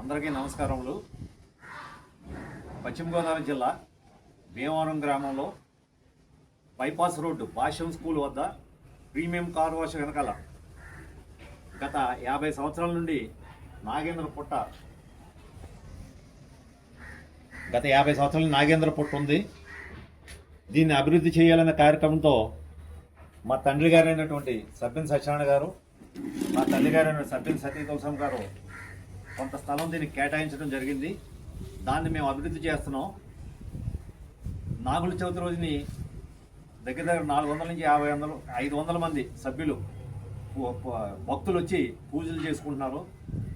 అందరికీ నమస్కారములు. పశ్చిమ గోదావరి జిల్లా భీమవరం గ్రామంలో బైపాస్ రోడ్డు భాష్యం స్కూల్ వద్ద ప్రీమియం కార్ వాష్ వెనకాల గత యాభై సంవత్సరాల నుండి నాగేంద్ర పుట్ట గత యాభై సంవత్సరాల నాగేంద్ర పుట్ట ఉంది. దీన్ని అభివృద్ధి చేయాలనే కార్యక్రమంతో మా తండ్రి గారైనటువంటి సభ్యన్ సత్యనారాయణ గారు మా తల్లి గారైన సభ్యన్ సతీ తులసం గారు కొంత స్థలం దీనికి కేటాయించడం జరిగింది. దాన్ని మేము అభివృద్ధి చేస్తున్నాం. నాగుల చవితి రోజుని దగ్గర దగ్గర నాలుగు వందల నుంచి యాభై వందలు ఐదు వందల మంది సభ్యులు భక్తులు వచ్చి పూజలు చేసుకుంటున్నారు.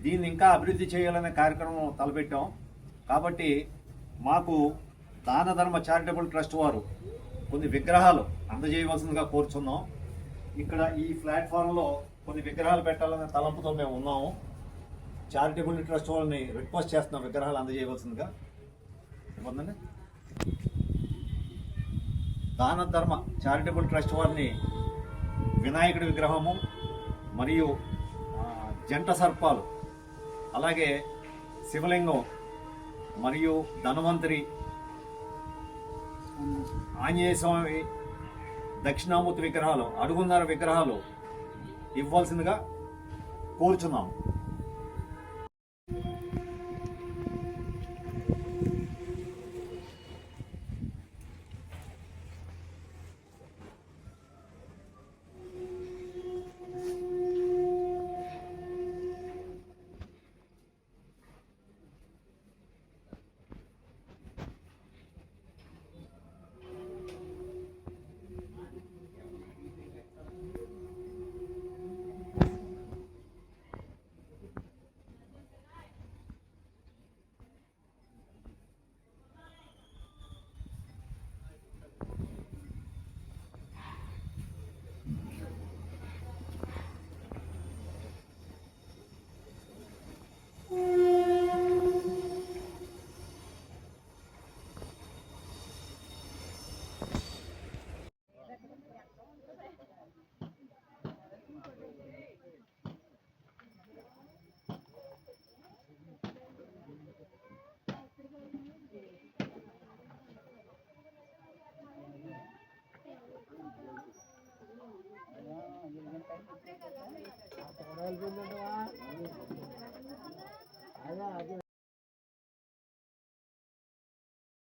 దీన్ని ఇంకా అభివృద్ధి చేయాలనే కార్యక్రమం తలపెట్టాం. కాబట్టి మాకు దాన ధర్మ చారిటబుల్ ట్రస్ట్ వారు కొన్ని విగ్రహాలు అందజేయవలసిందిగా కోరుచున్నాం. ఇక్కడ ఈ ప్లాట్ఫామ్లో కొన్ని విగ్రహాలు పెట్టాలనే తలంపుతో మేము ఉన్నాము. చారిటబుల్ ట్రస్ట్ వాళ్ళని రిక్వెస్ట్ చేస్తున్నాం విగ్రహాలు అందజేయవలసిందిగా. పొందండి దాన ధర్మ చారిటబుల్ ట్రస్ట్ వారిని వినాయకుడి విగ్రహము మరియు జంట సర్పాలు అలాగే శివలింగం మరియు ధనవంతరి ఆంజనేయ స్వామి దక్షిణామూర్తి విగ్రహాలు అడుగున్నర విగ్రహాలు ఇవ్వాల్సిందిగా కోరుచున్నాము. వెళ్ళిపోయిందంటవా